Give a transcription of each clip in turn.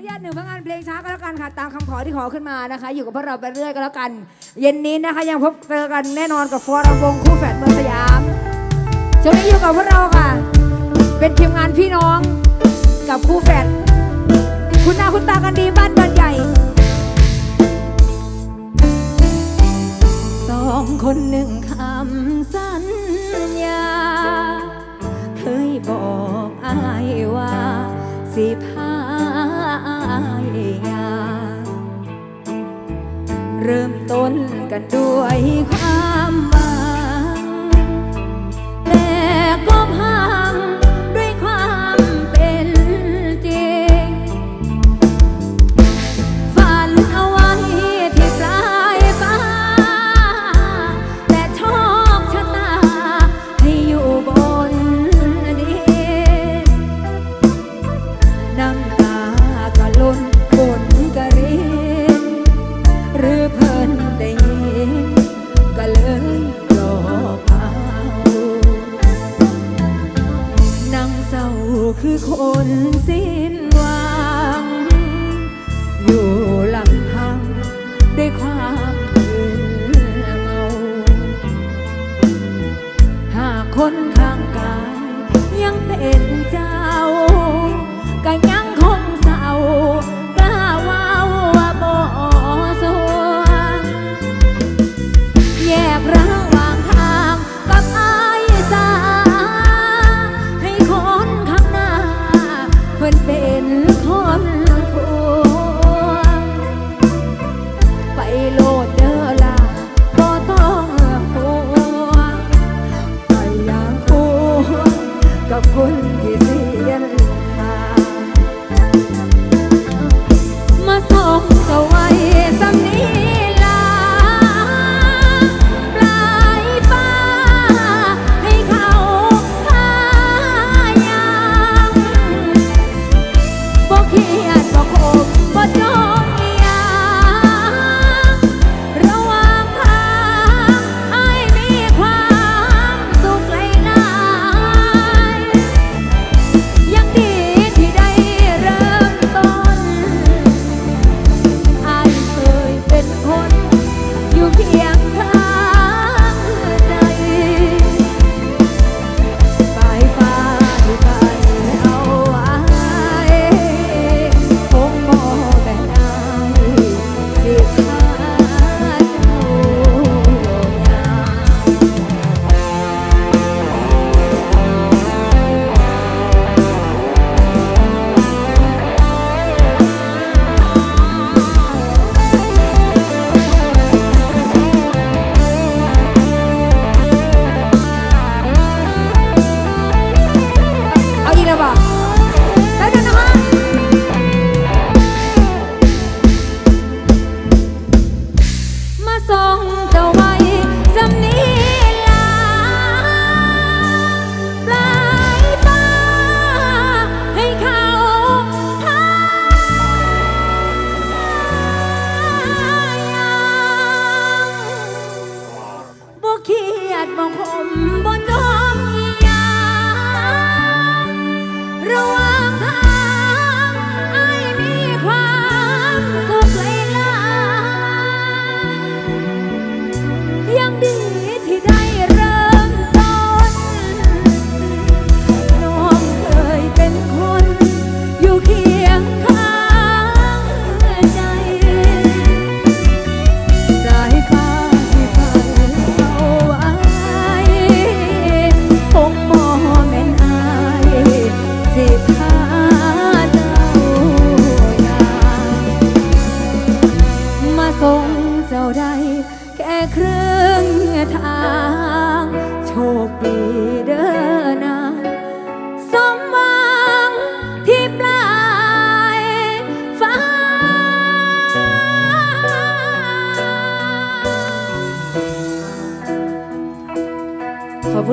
นุญาตหนึ่งผลงานเพลงช้าก็แล้วกันค่ะ ตามคำขอที่ขอขึ้นมานะคะ อยู่กับพวกเราไปเรื่อยก็แล้วกัน เย็นนี้นะคะยังพบเจอกันแน่นอนกับฟอร์มวงคู่แฝดเมืองสยามช่วงนี้อยู่กับพวกเราค่ะ เป็นทีมงานพี่น้องกับคู่แฝดคุณหน้าคุณตากันดีบ้านบ้านใหญ่ เริ่มต้นกันด้วยความ นสิ้นหวัง อยู่ลำพังด้วยความเหงา หากคนข้างกายยังเป็นเจ้าก็ยัง เพื่อนเป็นคน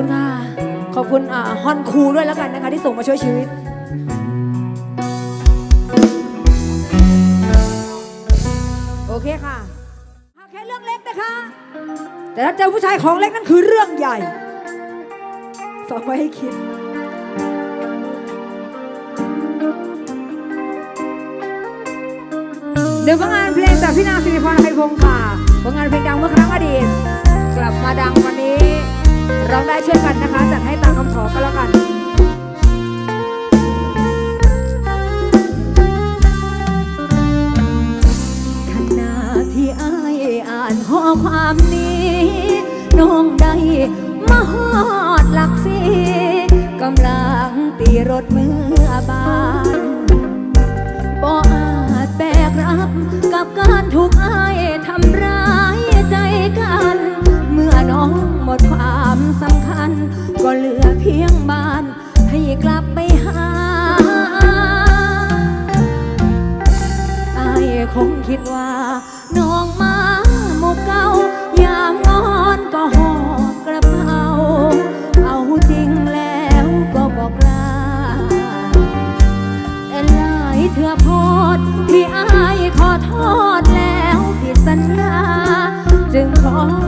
คุณค่ะ ขอบคุณฮอนคูด้วยแล้วกันนะคะ ที่ส่งมาช่วยชีวิตโอเคค่ะเอาแค่เรื่องเล็กนะคะ แต่ถ้าเจอผู้ชายของเล็กนั่นคือเรื่องใหญ่ฝากไว้ให้คิดนึ่งผลงานเพลงจากพี่นางสิริพรไพพงศ์ค่ะผลงานเพลงดังเมื่อครั้งอดีต รถเมื่อบานบ่อาจแบกรับ กับการถูกอายทำร้ายใจกัน เมื่อน้องหมดความสำคัญ ก็เหลือเพียงบ้าน ให้กลับไปหาอายคงคิดว่า น้องมา เถื่อโพดที่อายขอโทษแล้วผิดสัญญา จึงขอ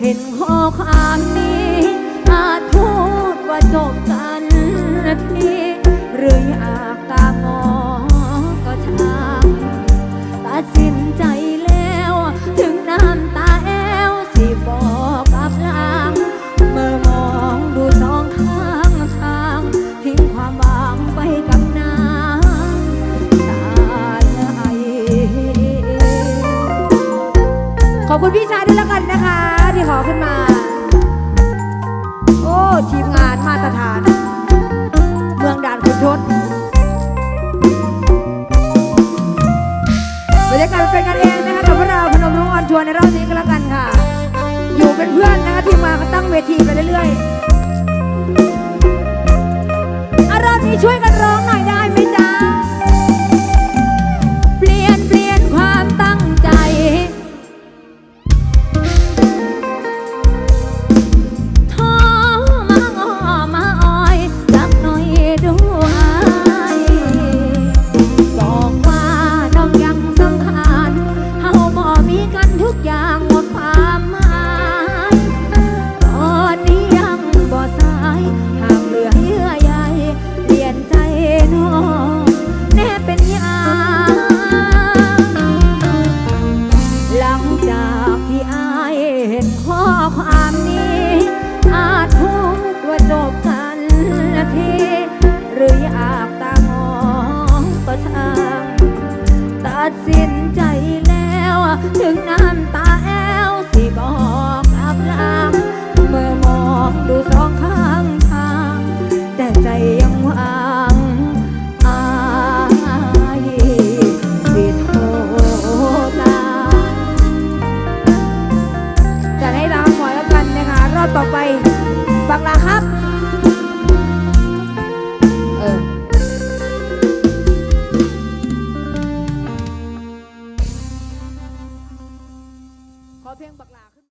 เห็นข้อความนี้ อาจพูดว่าจบกันทีหรืออยากตามอก็ช่างตัดสินใจแล้ว ถึงน้ำตาแอวสิบอกกับลางเมื่อมองดูสองข้างทาง ทิ้งความหวังไปกับน้ำตาไหลขอบคุณพี่ชา ทีมงานมาตรฐาน เมืองด่านขุนทดบรรยากาศเป็นกันเองนะคะกับพวกเราพนมรุ้งออนทัวร์ในรอบนี้ก็แล้วกันค่ะ อยู่เป็นเพื่อนนะคะทีมงานก็ตั้งเวทีไปเรื่อยๆอารอบนี้ช่วยกันร้อง